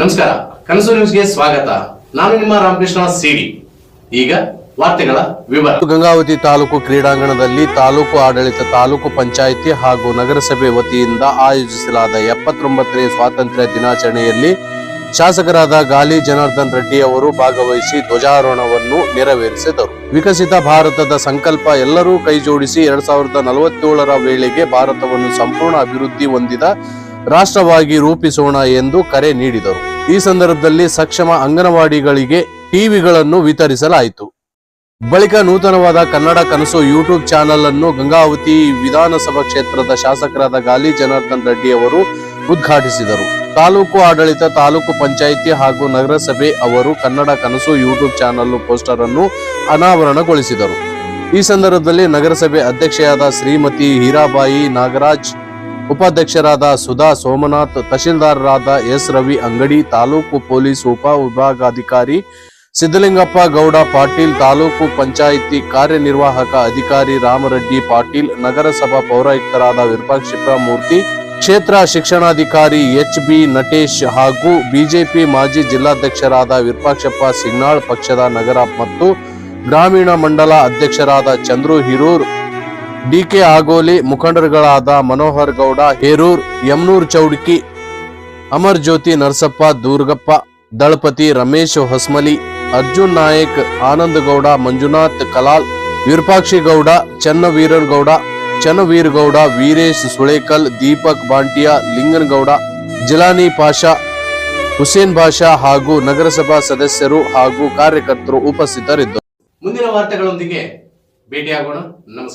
ನಮಸ್ಕಾರ, ಕನಸು ನ್ಯೂಸ್ಗೆ ಸ್ವಾಗತ. ನಾನು ನಿಮ್ಮ ರಾಮಕೃಷ್ಣ ಸಿಡಿ. ಈಗ ವಾರ್ತೆಗಳ ವಿವರ. ಗಂಗಾವತಿ ತಾಲೂಕು ಕ್ರೀಡಾಂಗಣದಲ್ಲಿ ತಾಲೂಕು ಆಡಳಿತ, ತಾಲೂಕು ಪಂಚಾಯಿತಿ ಹಾಗೂ ನಗರಸಭೆ ವತಿಯಿಂದ ಆಯೋಜಿಸಲಾದ ಎಪ್ಪತ್ತೊಂಬತ್ತನೇ ಸ್ವಾತಂತ್ರ್ಯ ದಿನಾಚರಣೆಯಲ್ಲಿ ಶಾಸಕರಾದ ಗಾಲಿ ಜನಾರ್ದನ್ ರೆಡ್ಡಿ ಅವರು ಭಾಗವಹಿಸಿ ಧ್ವಜಾರೋಹಣವನ್ನು ನೆರವೇರಿಸಿದರು. ವಿಕಸಿತ ಭಾರತದ ಸಂಕಲ್ಪ ಎಲ್ಲರೂ ಕೈಜೋಡಿಸಿ ಎರಡ್ ಸಾವಿರದ ನಲವತ್ತೇಳರ ವೇಳೆಗೆ ಭಾರತವನ್ನು ಸಂಪೂರ್ಣ ಅಭಿವೃದ್ಧಿ ಹೊಂದಿದ ರಾಷ್ಟ್ರವಾಗಿ ರೂಪಿಸೋಣ ಎಂದು ಕರೆ ನೀಡಿದರು. ಈ ಸಂದರ್ಭದಲ್ಲಿ ಸಕ್ಷಮ ಅಂಗನವಾಡಿಗಳಿಗೆ ಟಿವಿಗಳನ್ನು ವಿತರಿಸಲಾಯಿತು. ಬಳಿಕ ನೂತನವಾದ ಕನ್ನಡ ಕನಸು ಯೂಟ್ಯೂಬ್ ಚಾನೆಲ್ ಅನ್ನು ಗಂಗಾವತಿ ವಿಧಾನಸಭಾ ಕ್ಷೇತ್ರದ ಶಾಸಕರಾದ ಗಾಲಿ ಜನಾರ್ದನ್ ರೆಡ್ಡಿ ಅವರು ಉದ್ಘಾಟಿಸಿದರು. ತಾಲೂಕು ಆಡಳಿತ, ತಾಲೂಕು ಪಂಚಾಯಿತಿ ಹಾಗೂ ನಗರಸಭೆ ಅವರು ಕನ್ನಡ ಕನಸು ಯೂಟ್ಯೂಬ್ ಚಾನೆಲ್ ಪೋಸ್ಟರ್ ಅನ್ನು ಅನಾವರಣಗೊಳಿಸಿದರು. ಈ ಸಂದರ್ಭದಲ್ಲಿ ನಗರಸಭೆ ಅಧ್ಯಕ್ಷೆಯಾದ ಶ್ರೀಮತಿ ಹೀರಾಬಾಯಿ ನಾಗರಾಜ್ ಉಪಾಧ್ಯಕ್ಷರಾದ ಸುಧಾ ಸೋಮನಾಥ್, ತಹಶೀಲ್ದಾರರಾದ ಎಸ್ ರವಿ ಅಂಗಡಿ, ತಾಲೂಕು ಪೊಲೀಸ್ ಉಪ ವಿಭಾಗಾಧಿಕಾರಿ ಸಿದ್ದಲಿಂಗಪ್ಪ ಗೌಡ ಪಾಟೀಲ್, ತಾಲೂಕು ಪಂಚಾಯಿತಿ ಕಾರ್ಯನಿರ್ವಾಹಕ ಅಧಿಕಾರಿ ರಾಮರೆಡ್ಡಿ ಪಾಟೀಲ್, ನಗರಸಭಾ ಪೌರಾಯುಕ್ತರಾದ ವಿರೂಪಾಕ್ಷಿಪ್ಪ ಮೂರ್ತಿ ಕ್ಷೇತ್ರ ಶಿಕ್ಷಣಾಧಿಕಾರಿ ಎಚ್ ಬಿ ನಟೇಶ್ ಹಾಗೂ ಬಿಜೆಪಿ ಮಾಜಿ ಜಿಲ್ಲಾಧ್ಯಕ್ಷರಾದ ವಿರೂಪಾಕ್ಷಪ್ಪ ಸಿಗ್ನಾಳ್ ಪಕ್ಷದ ನಗರ ಮತ್ತು ಗ್ರಾಮೀಣ ಮಂಡಲ ಅಧ್ಯಕ್ಷರಾದ ಚಂದ್ರು ಹಿರೂರ್ ಡಿಕೆ ಆಗೋಲಿ ಮುಖಂಡರುಗಳಾದ ಮನೋಹರ್ ಗೌಡ, ಹೇರೂರ್, ಯಮನೂರ್ ಚೌಡ್ಕಿ, ಅಮರ್ ಜ್ಯೋತಿ ನರಸಪ್ಪ, ದುರ್ಗಪ್ಪ, ದಳಪತಿ ರಮೇಶ್ ಹೊಸ್ಮಲಿ, ಅರ್ಜುನ್ ನಾಯಕ್, ಆನಂದ್ ಗೌಡ, ಮಂಜುನಾಥ್ ಕಲಾಲ್, ವಿರೂಪಾಕ್ಷಿ ಗೌಡ, ಚನ್ನವೀರನ್ ಗೌಡ ಚನ್ನವೀರಗೌಡ ವೀರೇಶ್ ಸುಳೇಕಲ್, ದೀಪಕ್ ಬಾಂಟಿಯಾ ಲಿಂಗನಗೌಡ ಜಿಲಾನಿ ಪಾಷಾ, ಹುಸೇನ್ ಬಾಷಾ ಹಾಗೂ ನಗರಸಭಾ ಸದಸ್ಯರು ಹಾಗೂ ಕಾರ್ಯಕರ್ತರು ಉಪಸ್ಥಿತರಿದ್ದರು. ಮುಂದಿನ ವಾರ್ತೆಗಳೊಂದಿಗೆ ಭೇಟಿಯಾಗೋಣ. ನಮಸ್ಕಾರ.